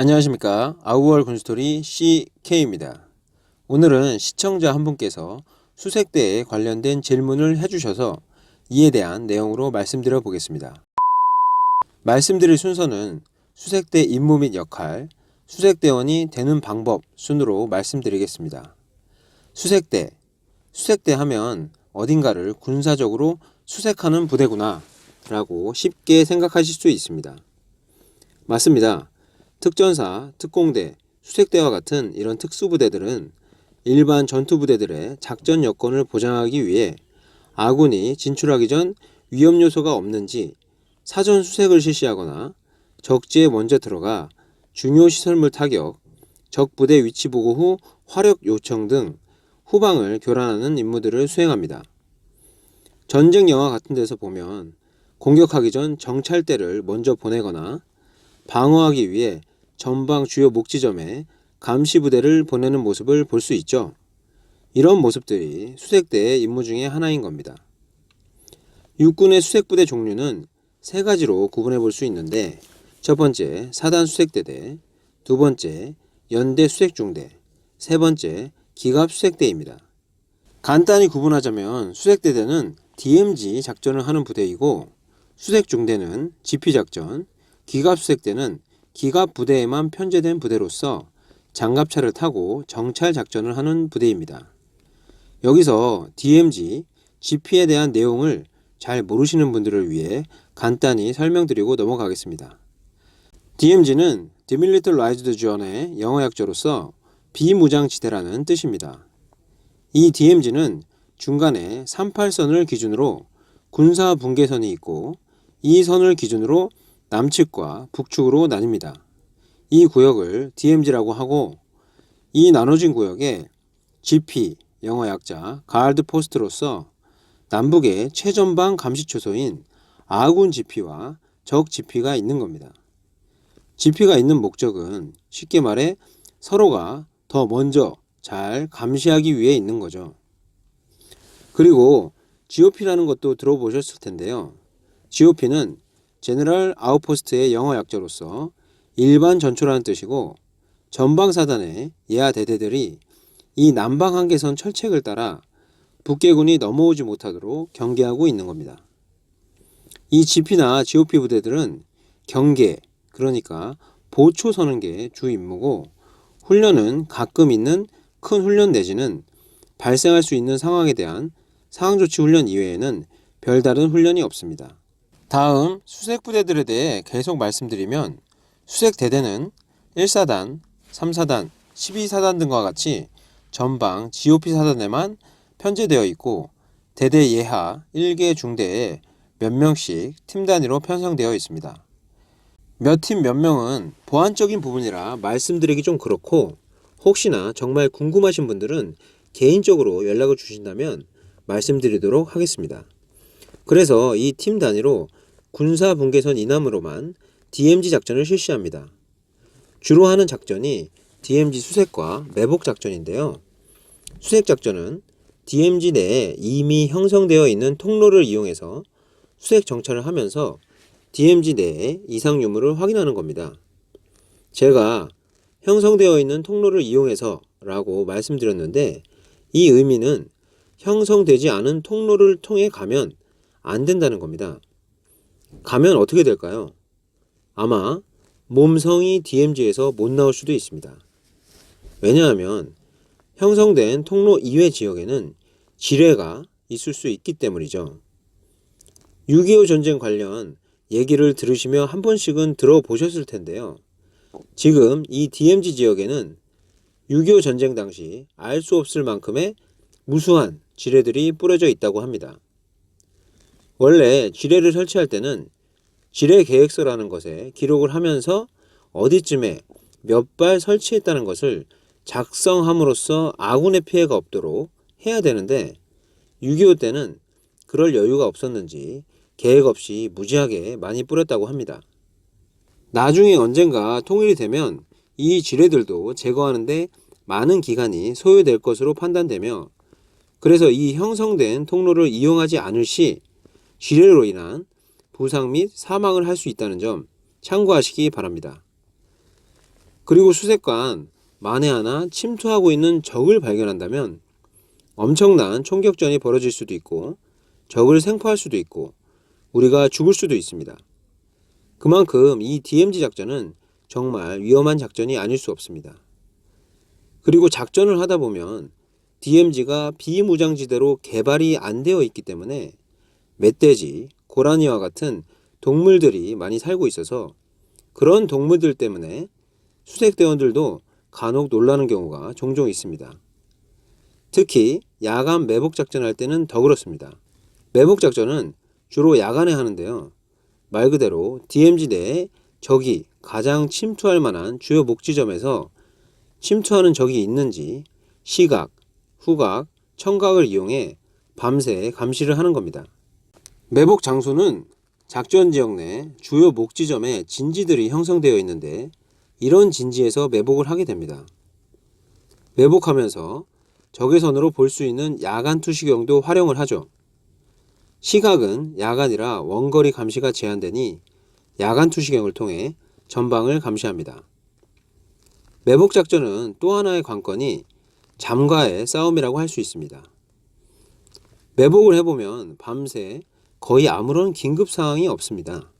안녕하십니까. 아우월 군스토리 CK입니다. 오늘은 시청자 한 분께서 수색대에 관련된 질문을 해주셔서 이에 대한 내용으로 말씀드려 보겠습니다. 말씀드릴 순서는 수색대 임무 및 역할, 수색대원이 되는 방법 순으로 말씀드리겠습니다. 수색대, 수색대 하면 어딘가를 군사적으로 수색하는 부대구나 라고 쉽게 생각하실 수 있습니다. 맞습니다. 특전사, 특공대, 수색대와 같은 이런 특수부대들은 일반 전투부대들의 작전 여건을 보장하기 위해 아군이 진출하기 전 위험 요소가 없는지 사전 수색을 실시하거나 적지에 먼저 들어가 중요 시설물 타격, 적 부대 위치 보고 후 화력 요청 등 후방을 교란하는 임무들을 수행합니다. 전쟁 영화 같은 데서 보면 공격하기 전 정찰대를 먼저 보내거나 방어하기 위해 전방 주요 목지점에 감시 부대를 보내는 모습을 볼 수 있죠. 이런 모습들이 수색대의 임무 중에 하나인 겁니다. 육군의 수색부대 종류는 세 가지로 구분해 볼 수 있는데 첫 번째 사단 수색대대, 두 번째 연대 수색중대, 세 번째 기갑 수색대입니다. 간단히 구분하자면 수색대대는 DMZ 작전을 하는 부대이고 수색중대는 지피작전, 기갑 수색대는 기갑 부대에만 편제된 부대로서 장갑차를 타고 정찰 작전을 하는 부대입니다. 여기서 DMZ, GP에 대한 내용을 잘 모르시는 분들을 위해 간단히 설명드리고 넘어가겠습니다. DMZ는 Demilitarized Zone의 영어 약조로서 비무장지대라는 뜻입니다. 이 DMZ는 중간에 38선을 기준으로 군사 분계선이 있고 이 선을 기준으로 남측과 북측으로 나뉩니다. 이 구역을 DMZ라고 하고 이 나눠진 구역에 GP 영어 약자 가드 포스트로서 남북의 최전방 감시 초소인 아군 GP와 적 GP가 있는 겁니다. GP가 있는 목적은 쉽게 말해 서로가 더 먼저 잘 감시하기 위해 있는 거죠. 그리고 GOP라는 것도 들어보셨을 텐데요. GOP는 제너럴 아웃포스트의 영어 약자로서 일반 전초라는 뜻이고 전방 사단의 예하 대대들이 이 남방 한계선 철책을 따라 북계군이 넘어오지 못하도록 경계하고 있는 겁니다. 이 GP나 GOP 부대들은 경계, 그러니까 보초 서는 게 주 임무고 훈련은 가끔 있는 큰 훈련 내지는 발생할 수 있는 상황에 대한 상황조치 훈련 이외에는 별다른 훈련이 없습니다. 다음 수색 부대들에 대해 계속 말씀드리면 수색 대대는 1사단, 3사단, 12사단 등과 같이 전방 GOP 사단에만 편제되어 있고 대대 예하 1개 중대에 몇 명씩 팀 단위로 편성되어 있습니다. 몇 팀 몇 명은 보안적인 부분이라 말씀드리기 좀 그렇고 혹시나 정말 궁금하신 분들은 개인적으로 연락을 주신다면 말씀드리도록 하겠습니다. 그래서 이 팀 단위로 군사 분계선 이남으로만 DMZ 작전을 실시합니다. 주로 하는 작전이 DMZ 수색과 매복 작전인데요. 수색 작전은 DMZ 내에 이미 형성되어 있는 통로를 이용해서 수색 정찰을 하면서 DMZ 내의 이상 유무를 확인하는 겁니다. 제가 형성되어 있는 통로를 이용해서 라고 말씀드렸는데 이 의미는 형성되지 않은 통로를 통해 가면 안 된다는 겁니다. 가면 어떻게 될까요? 아마 몸성이 DMZ에서 못 나올 수도 있습니다. 왜냐하면 형성된 통로 이외 지역에는 지뢰가 있을 수 있기 때문이죠. 6.25 전쟁 관련 얘기를 들으시며 한 번씩은 들어보셨을 텐데요. 지금 이 DMZ 지역에는 6.25 전쟁 당시 알 수 없을 만큼의 무수한 지뢰들이 뿌려져 있다고 합니다. 원래 지뢰를 설치할 때는 지뢰 계획서라는 것에 기록을 하면서 어디쯤에 몇 발 설치했다는 것을 작성함으로써 아군의 피해가 없도록 해야 되는데 6.25 때는 그럴 여유가 없었는지 계획 없이 무지하게 많이 뿌렸다고 합니다. 나중에 언젠가 통일이 되면 이 지뢰들도 제거하는데 많은 기간이 소요될 것으로 판단되며 그래서 이 형성된 통로를 이용하지 않을 시 지뢰로 인한 부상 및 사망을 할 수 있다는 점 참고하시기 바랍니다. 그리고 수색관 만에 하나 침투하고 있는 적을 발견한다면 엄청난 총격전이 벌어질 수도 있고 적을 생포할 수도 있고 우리가 죽을 수도 있습니다. 그만큼 이 DMZ 작전은 정말 위험한 작전이 아닐 수 없습니다. 그리고 작전을 하다 보면 DMZ가 비무장지대로 개발이 안 되어 있기 때문에 멧돼지, 고라니와 같은 동물들이 많이 살고 있어서 그런 동물들 때문에 수색대원들도 간혹 놀라는 경우가 종종 있습니다. 특히 야간 매복 작전 할 때는 더 그렇습니다. 매복 작전은 주로 야간에 하는데요. 말 그대로 DMZ 내에 적이 가장 침투할 만한 주요 목지점에서 침투하는 적이 있는지 시각, 후각, 청각을 이용해 밤새 감시를 하는 겁니다. 매복 장소는 작전 지역 내 주요 목지점에 진지들이 형성되어 있는데 이런 진지에서 매복을 하게 됩니다. 매복하면서 적의 선으로 볼 수 있는 야간 투시경도 활용을 하죠. 시각은 야간이라 원거리 감시가 제한되니 야간 투시경을 통해 전방을 감시합니다. 매복 작전은 또 하나의 관건이 잠과의 싸움이라고 할 수 있습니다. 매복을 해보면 밤새 거의 아무런 긴급 상황이 없습니다.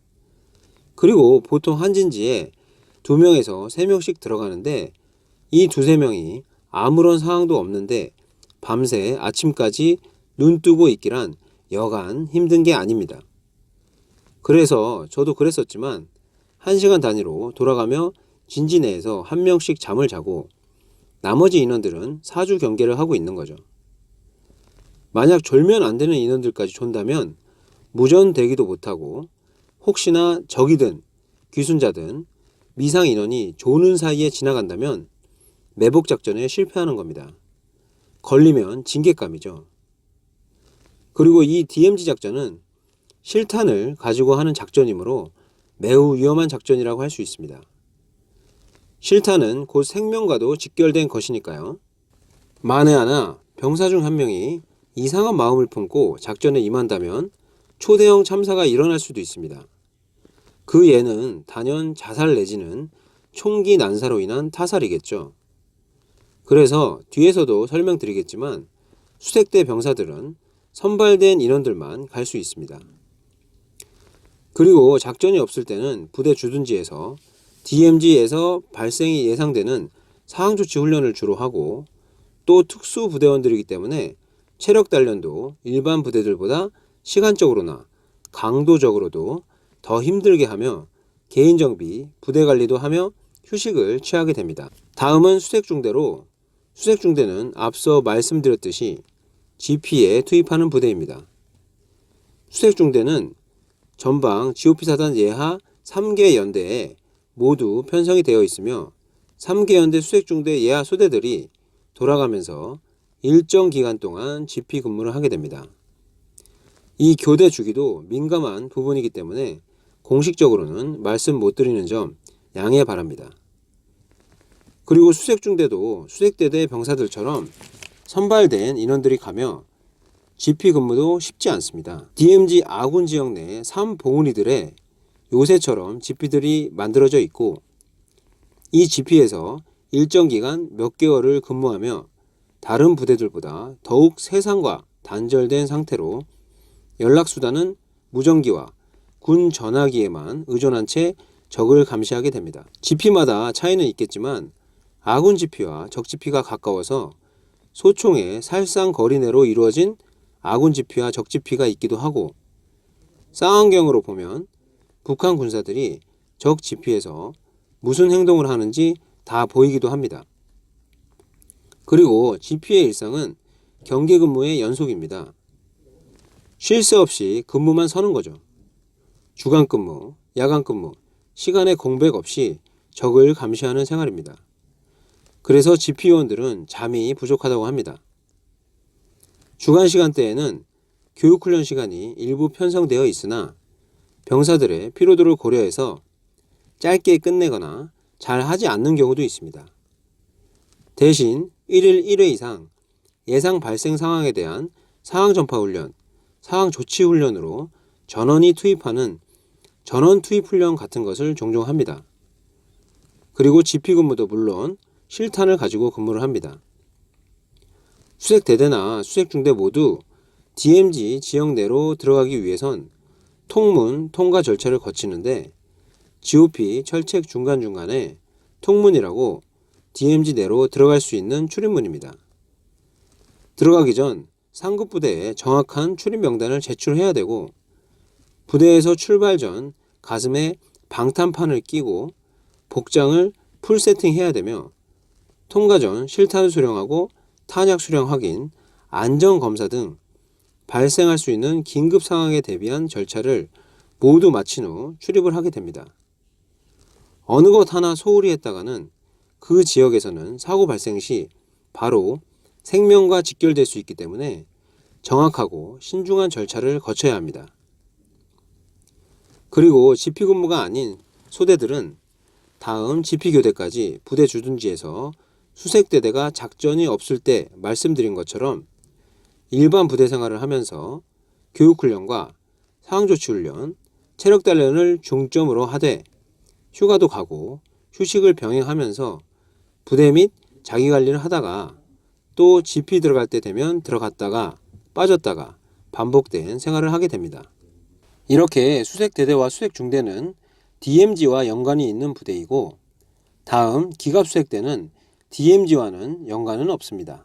그리고 보통 한 진지에 두 명에서 세 명씩 들어가는데 이 두세 명이 아무런 상황도 없는데 밤새 아침까지 눈 뜨고 있기란 여간 힘든 게 아닙니다. 그래서 저도 그랬었지만 한 시간 단위로 돌아가며 진지 내에서 한 명씩 잠을 자고 나머지 인원들은 사주 경계를 하고 있는 거죠. 만약 졸면 안 되는 인원들까지 존다면 무전되기도 못하고 혹시나 적이든 귀순자든 미상 인원이 조는 사이에 지나간다면 매복 작전에 실패하는 겁니다. 걸리면 징계감이죠. 그리고 이 DMZ 작전은 실탄을 가지고 하는 작전이므로 매우 위험한 작전이라고 할 수 있습니다. 실탄은 곧 생명과도 직결된 것이니까요. 만에 하나 병사 중 한 명이 이상한 마음을 품고 작전에 임한다면 초대형 참사가 일어날 수도 있습니다. 그 예는 단연 자살 내지는 총기 난사로 인한 타살이겠죠. 그래서 뒤에서도 설명드리겠지만 수색대 병사들은 선발된 인원들만 갈 수 있습니다. 그리고 작전이 없을 때는 부대 주둔지에서 DMZ에서 발생이 예상되는 상황조치 훈련을 주로 하고 또 특수 부대원들이기 때문에 체력 단련도 일반 부대들보다 시간적으로나 강도적으로도 더 힘들게 하며 개인 정비, 부대 관리도 하며 휴식을 취하게 됩니다. 다음은 수색 중대로 수색 중대는 앞서 말씀드렸듯이 GP에 투입하는 부대입니다. 수색 중대는 전방 GOP 사단 예하 3개 연대에 모두 편성이 되어 있으며 3개 연대 수색 중대 예하 소대들이 돌아가면서 일정 기간 동안 GP 근무를 하게 됩니다. 이 교대 주기도 민감한 부분이기 때문에 공식적으로는 말씀 못 드리는 점 양해 바랍니다. 그리고 수색중대도 수색대대 병사들처럼 선발된 인원들이 가며 GP 근무도 쉽지 않습니다. DMZ 아군 지역 내 3봉우리들의 요새처럼 GP들이 만들어져 있고 이 GP에서 일정 기간 몇 개월을 근무하며 다른 부대들보다 더욱 세상과 단절된 상태로 연락수단은 무전기와 군 전화기에만 의존한 채 적을 감시하게 됩니다. GP마다 차이는 있겠지만 아군 GP와 적 GP가 가까워서 소총의 살상 거리 내로 이루어진 아군 GP와 적 GP가 있기도 하고 쌍안경으로 보면 북한 군사들이 적 GP에서 무슨 행동을 하는지 다 보이기도 합니다. 그리고 GP의 일상은 경계 근무의 연속입니다. 쉴 새 없이 근무만 서는 거죠. 주간 근무, 야간 근무, 시간의 공백 없이 적을 감시하는 생활입니다. 그래서 GP요원들은 잠이 부족하다고 합니다. 주간 시간대에는 교육훈련 시간이 일부 편성되어 있으나 병사들의 피로도를 고려해서 짧게 끝내거나 잘 하지 않는 경우도 있습니다. 대신 1일 1회 이상 예상 발생 상황에 대한 상황 전파 훈련, 상황 조치 훈련으로 전원이 투입하는 전원 투입 훈련 같은 것을 종종 합니다. 그리고 지피 근무도 물론 실탄을 가지고 근무를 합니다. 수색 대대나 수색 중대 모두 DMZ 지역 내로 들어가기 위해선 통문 통과 절차를 거치는데 GOP 철책 중간중간에 통문이라고 DMZ 내로 들어갈 수 있는 출입문입니다. 들어가기 전 상급 부대에 정확한 출입 명단을 제출해야 되고 부대에서 출발 전 가슴에 방탄판을 끼고 복장을 풀 세팅해야 되며 통과 전 실탄 수령하고 탄약 수령 확인, 안전 검사 등 발생할 수 있는 긴급 상황에 대비한 절차를 모두 마친 후 출입을 하게 됩니다. 어느 것 하나 소홀히 했다가는 그 지역에서는 사고 발생 시 바로 생명과 직결될 수 있기 때문에 정확하고 신중한 절차를 거쳐야 합니다. 그리고 지피 근무가 아닌 소대들은 다음 지피 교대까지 부대 주둔지에서 수색대대가 작전이 없을 때 말씀드린 것처럼 일반 부대 생활을 하면서 교육훈련과 상황조치훈련, 체력단련을 중점으로 하되 휴가도 가고 휴식을 병행하면서 부대 및 자기관리를 하다가 또 지피 들어갈 때 되면 들어갔다가 빠졌다가 반복된 생활을 하게 됩니다. 이렇게 수색대대와 수색중대는 DMZ와 연관이 있는 부대이고 다음 기갑수색대는 DMZ와는 연관은 없습니다.